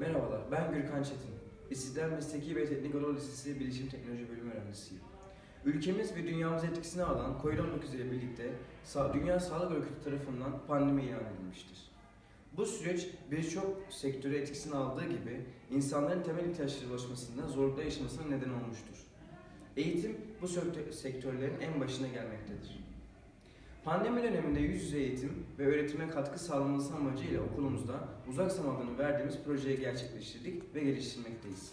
Merhabalar, ben Gürkan Çetin. İstiklal Mesleki ve Teknik Anadolu Lisesi Bilişim Teknoloji Bölümü öğrencisiyim. Ülkemiz ve dünyamız etkisine alan COVID-19 ile birlikte Dünya Sağlık Örgütü tarafından pandemi ilan edilmiştir. Bu süreç birçok sektörü etkisine aldığı gibi insanların temel ihtiyaçları ulaşmasında zorluklar yaşamasına neden olmuştur. Eğitim bu sektö- sektörlerin en başına gelmektedir. Pandemi döneminde yüz yüze eğitim ve öğretime katkı sağlanması amacıyla okulumuzda uzak adını verdiğimiz projeyi gerçekleştirdik ve geliştirmekteyiz.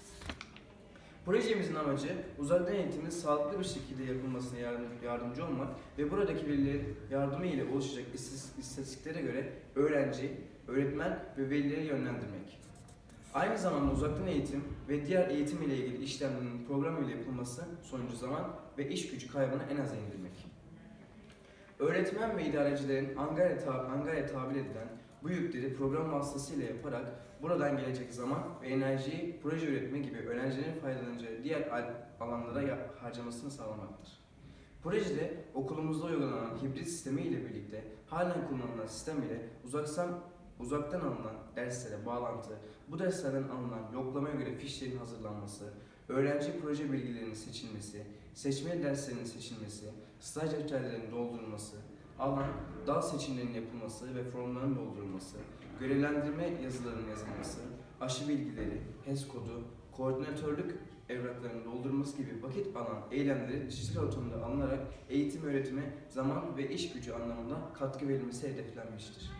Projemizin amacı uzaktan eğitimin sağlıklı bir şekilde yapılmasına yardım- yardımcı olmak ve buradaki velilerin yardımı ile oluşacak istatistiklere göre öğrenci, öğretmen ve velileri yönlendirmek. Aynı zamanda uzaktan eğitim ve diğer eğitim ile ilgili işlemlerin program ile yapılması sonucu zaman ve iş gücü kaybını en aza indirmek. Öğretmen ve idarecilerin Angarya, tab Angarya tabir edilen bu yükleri program vasıtasıyla yaparak buradan gelecek zaman ve enerjiyi proje üretme gibi öğrencilerin faydalanacağı diğer al- alanlara harcamasını sağlamaktır. Projede okulumuzda uygulanan hibrit sistemi ile birlikte halen kullanılan sistem ile uzaktan, uzaktan alınan derslere bağlantı, bu derslerden alınan yoklamaya fişlerin hazırlanması, öğrenci proje bilgilerinin seçilmesi, seçmeli derslerin seçilmesi, staj defterlerinin doldurulması, alan, dal seçimlerinin yapılması ve formların doldurulması, görevlendirme yazılarının yazılması, aşı bilgileri, HES kodu, koordinatörlük evraklarının doldurulması gibi vakit alan eylemleri dijital ortamda alınarak eğitim öğretime zaman ve iş gücü anlamında katkı verilmesi hedeflenmiştir.